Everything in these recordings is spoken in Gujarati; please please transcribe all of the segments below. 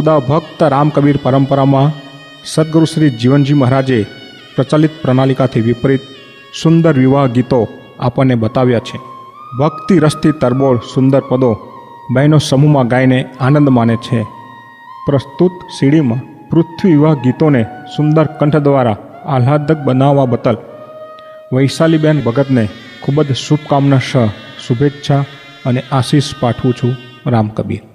ઉદા ભક્ત રામકબીર પરંપરામાં સદગુરુ શ્રી જીવનજી મહારાજે પ્રચલિત પ્રણાલિકાથી વિપરીત સુંદર વિવાહ ગીતો આપણને બતાવ્યા છે. ભક્તિ રસથી તરબોળ સુંદર પદો બહેનો સમૂહમાં ગાઈને આનંદ માને છે. પ્રસ્તુત સીડીમાં પૃથ્વી વિવાહ ગીતોને સુંદર કંઠ દ્વારા આહ્લાદક બનાવવા બદલ વૈશાલીબેન ભગતને ખૂબ જ શુભકામના સહ શુભેચ્છા અને આશીષ પાઠવું છું રામ કબીર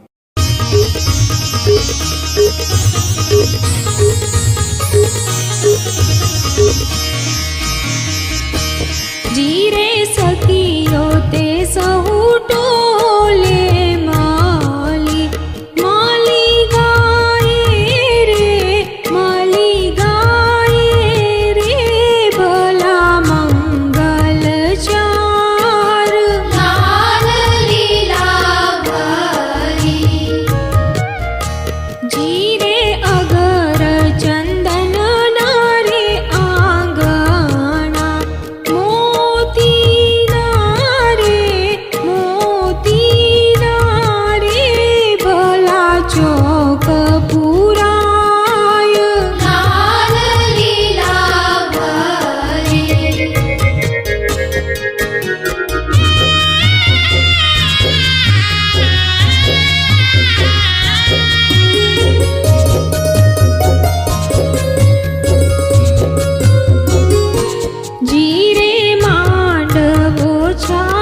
这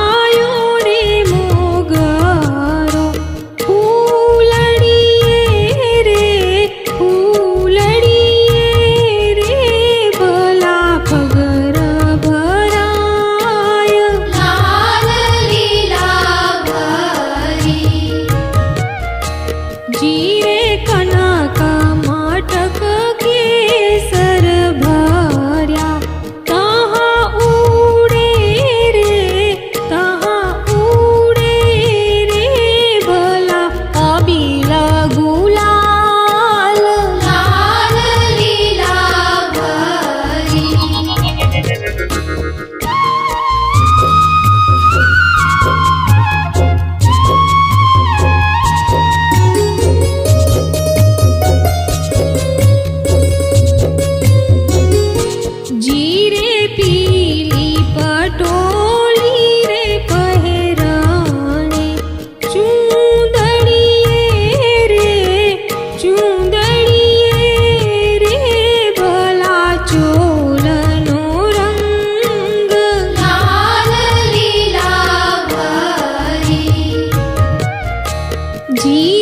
जी